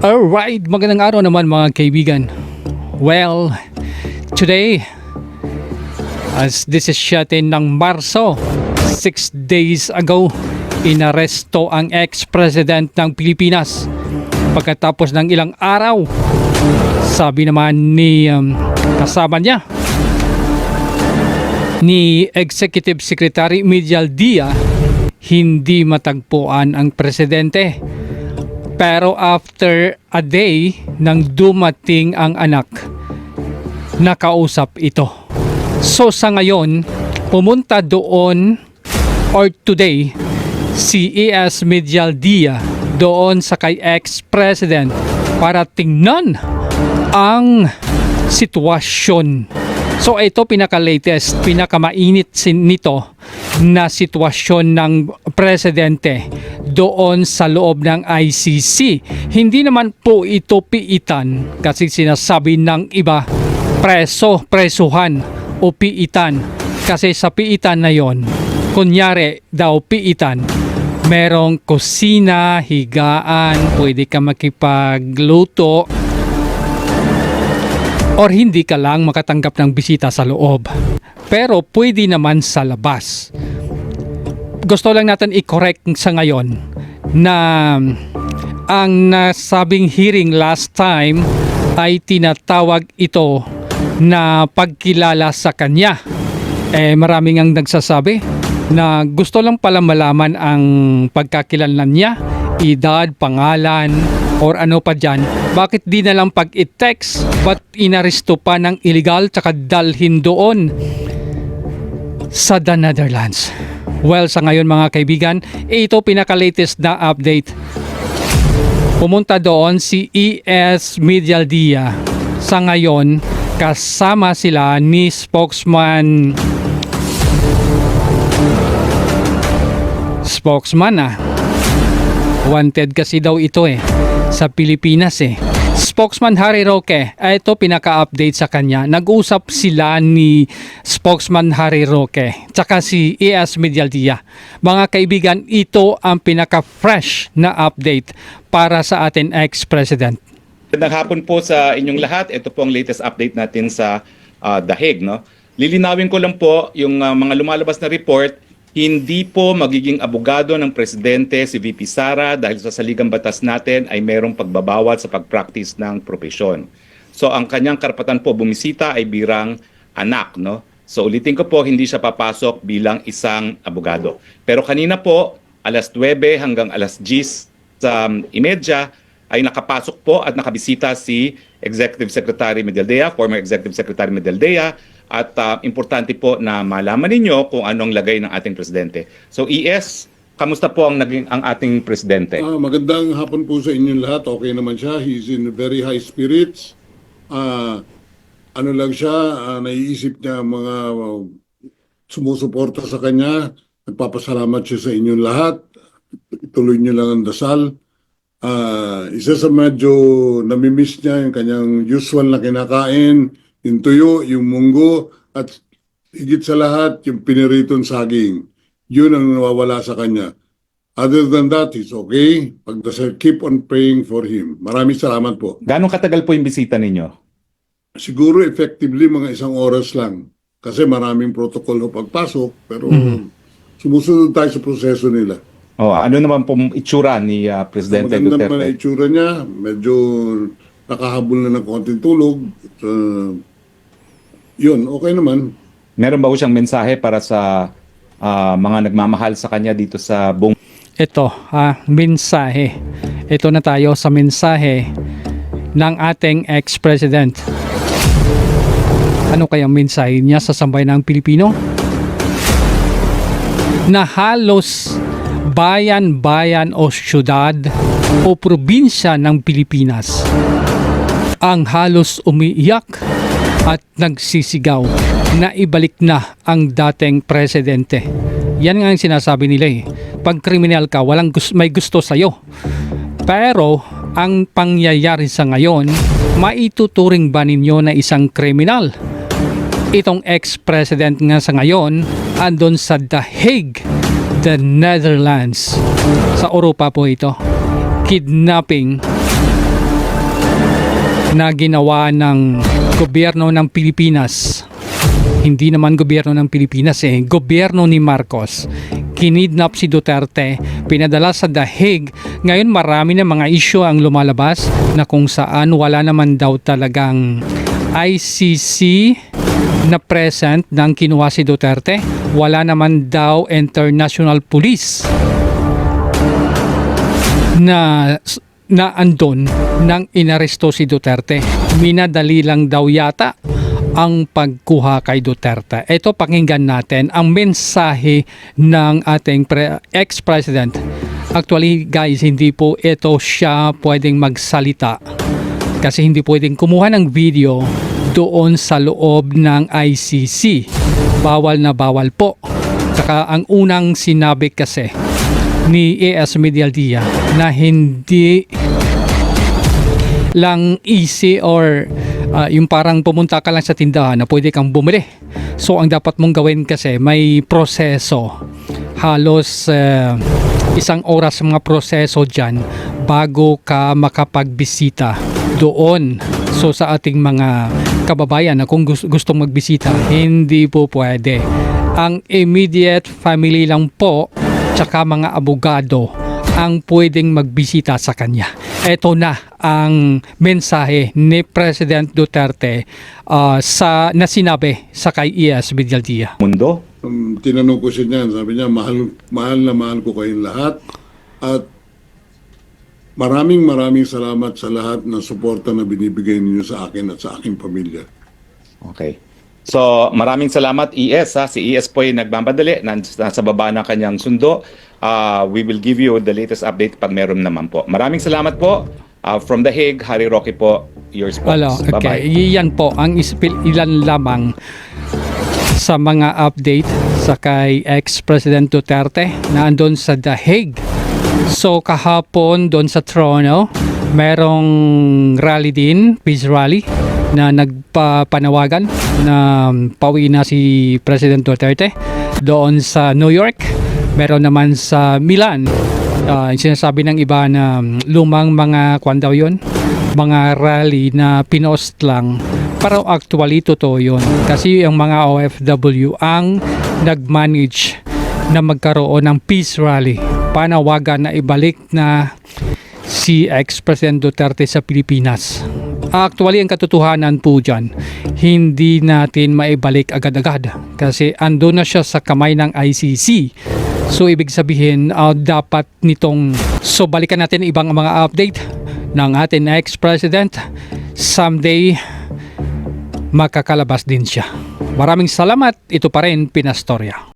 Alright, magandang araw naman mga kaibigan. Well, today, as this is shatin ng Marso, six days ago, inaresto ang ex-president ng Pilipinas. Pagkatapos ng ilang araw, sabi naman ni um, kasama niya, ni Executive Secretary Medial Dia, hindi matagpuan ang presidente. Pero after a day nang dumating ang anak, nakausap ito. So sa ngayon, pumunta doon or today si E.S. Medialdia doon sa kay ex-president para tingnan ang sitwasyon. So ito pinaka-latest, pinaka-mainit nito na sitwasyon ng presidente doon sa loob ng ICC. Hindi naman po ito piitan kasi sinasabi ng iba preso, presuhan o piitan. Kasi sa piitan na yon, kunyari daw piitan, merong kusina, higaan, pwede ka makipagluto, or hindi ka lang makatanggap ng bisita sa loob. Pero pwede naman sa labas. Gusto lang natin i-correct sa ngayon na ang nasabing hearing last time ay tinatawag ito na pagkilala sa kanya. Eh maraming ang nagsasabi na gusto lang pala malaman ang pagkakilanlan niya, edad, pangalan, or ano pa dyan. Bakit di na lang pag i-text, but inaresto pa ng illegal tsaka dalhin doon sa the Netherlands. Well, sa ngayon mga kaibigan, ito pinaka-latest na update. Pumunta doon si ES Medialdia. Sa ngayon, kasama sila ni spokesman spokesman ah. Wanted kasi daw ito eh sa Pilipinas eh. Spokesman Harry Roque, ah, ito pinaka-update sa kanya. Nag-usap sila ni spokesman Harry Roque tsaka si ES Medialdia. Mga kaibigan, ito ang pinaka-fresh na update para sa atin ex-president. Magandang hapon po sa inyong lahat. Ito po ang latest update natin sa uh, Hague. No? Lilinawin ko lang po yung uh, mga lumalabas na report, hindi po magiging abogado ng presidente si VP Sara dahil sa saligang batas natin ay mayroong pagbabawal sa pag-practice ng profesyon. So ang kanyang karapatan po bumisita ay birang anak. No? So ulitin ko po, hindi siya papasok bilang isang abogado. Pero kanina po, alas 9 hanggang alas 10 sa um, imedya, ay nakapasok po at nakabisita si Executive Secretary Medaldea, former Executive Secretary Medaldea, at uh, importante po na malaman ninyo kung anong lagay ng ating presidente. So ES, kamusta po ang naging ang ating presidente? Ah, magandang hapon po sa inyong lahat. Okay naman siya. He's in very high spirits. Ah, ano lang siya, ah, naiisip niya mga uh, sumusuporta sa kanya. Nagpapasalamat siya sa inyong lahat. Ituloy niyo lang ang dasal. Ah, isa sa medyo namimiss niya yung kanyang usual na kinakain, yung tuyo, yung munggo, at higit sa lahat, yung piniritong saging. Yun ang nawawala sa kanya. Other than that, he's okay. Pagdasal, keep on praying for him. Maraming salamat po. Gano'ng katagal po yung bisita ninyo? Siguro effectively mga isang oras lang. Kasi maraming protocol ho pagpasok, pero sumusunod tayo sa proseso nila. Oh, ano naman po itsura ni uh, Presidente Maganda naman Duterte? itsura niya. Medyo nakahabol na ng konting tulog. Uh, yun, okay naman. Meron ba po siyang mensahe para sa ah, mga nagmamahal sa kanya dito sa buong Ito, ah, mensahe. Ito na tayo sa mensahe ng ating ex-president. Ano kayang mensahe niya sa sambayan ng Pilipino? Na halos bayan-bayan o syudad o probinsya ng Pilipinas ang halos umiiyak at nagsisigaw na ibalik na ang dating presidente. Yan nga ang sinasabi nila eh. Pag kriminal ka, walang gus- may gusto sa'yo. Pero ang pangyayari sa ngayon, maituturing ba ninyo na isang kriminal? Itong ex-president nga sa ngayon, andon sa The Hague, the Netherlands. Sa Europa po ito. Kidnapping na ginawa ng gobyerno ng Pilipinas. Hindi naman gobyerno ng Pilipinas eh, gobyerno ni Marcos. Kinidnap si Duterte, pinadala sa Hague. Ngayon marami na mga issue ang lumalabas na kung saan wala naman daw talagang ICC na present ng kinuha si Duterte. Wala naman daw international police na na andon nang inaresto si Duterte. Minadali lang daw yata ang pagkuha kay Duterte. Ito pakinggan natin ang mensahe ng ating pre- ex-president. Actually guys, hindi po ito siya pwedeng magsalita kasi hindi pwedeng kumuha ng video doon sa loob ng ICC. Bawal na bawal po. Saka ang unang sinabi kasi ni AS Medialdia na hindi lang easy or uh, yung parang pumunta ka lang sa tindahan na pwede kang bumili. So ang dapat mong gawin kasi may proseso. Halos uh, isang oras mga proseso dyan bago ka makapagbisita doon. So sa ating mga kababayan na kung gus- gustong magbisita, hindi po pwede. Ang immediate family lang po tsaka mga abogado ang pwedeng magbisita sa kanya. Ito na ang mensahe ni President Duterte uh, sa na sinabi sa kay ES Vidaldia. Mundo, Um, tinanong ko siya niyan, sabi niya, mahal, mahal na mahal ko kayong lahat. At maraming maraming salamat sa lahat ng suporta na binibigay ninyo sa akin at sa aking pamilya. Okay. So, maraming salamat ES ha. Si ES po ay nagmamadali, nas- nasa baba ng kanyang sundo. Uh, we will give you the latest update pag meron naman po. Maraming salamat po. Uh, from The Hague, Harry Roque po, your spokes. okay. Bye-bye. Yan po ang ispil ilan lamang sa mga update sa kay ex-President Duterte na andun sa The Hague. So kahapon doon sa Toronto, merong rally din, peace rally na nagpapanawagan na pauwi na si President Duterte. Doon sa New York, meron naman sa Milan. Ah, sinasabi ng iba na lumang mga kwan daw yun, mga rally na pinost lang. Pero actually totoo yun. Kasi yung mga OFW ang nag-manage na magkaroon ng peace rally. Panawagan na ibalik na si ex-President Duterte sa Pilipinas. Actually, ang katotohanan po dyan, hindi natin maibalik agad-agad kasi ando na siya sa kamay ng ICC. So, ibig sabihin, ah, dapat nitong... So, balikan natin ibang mga update ng ating ex-president. Someday, makakalabas din siya. Maraming salamat. Ito pa rin, Pinastorya.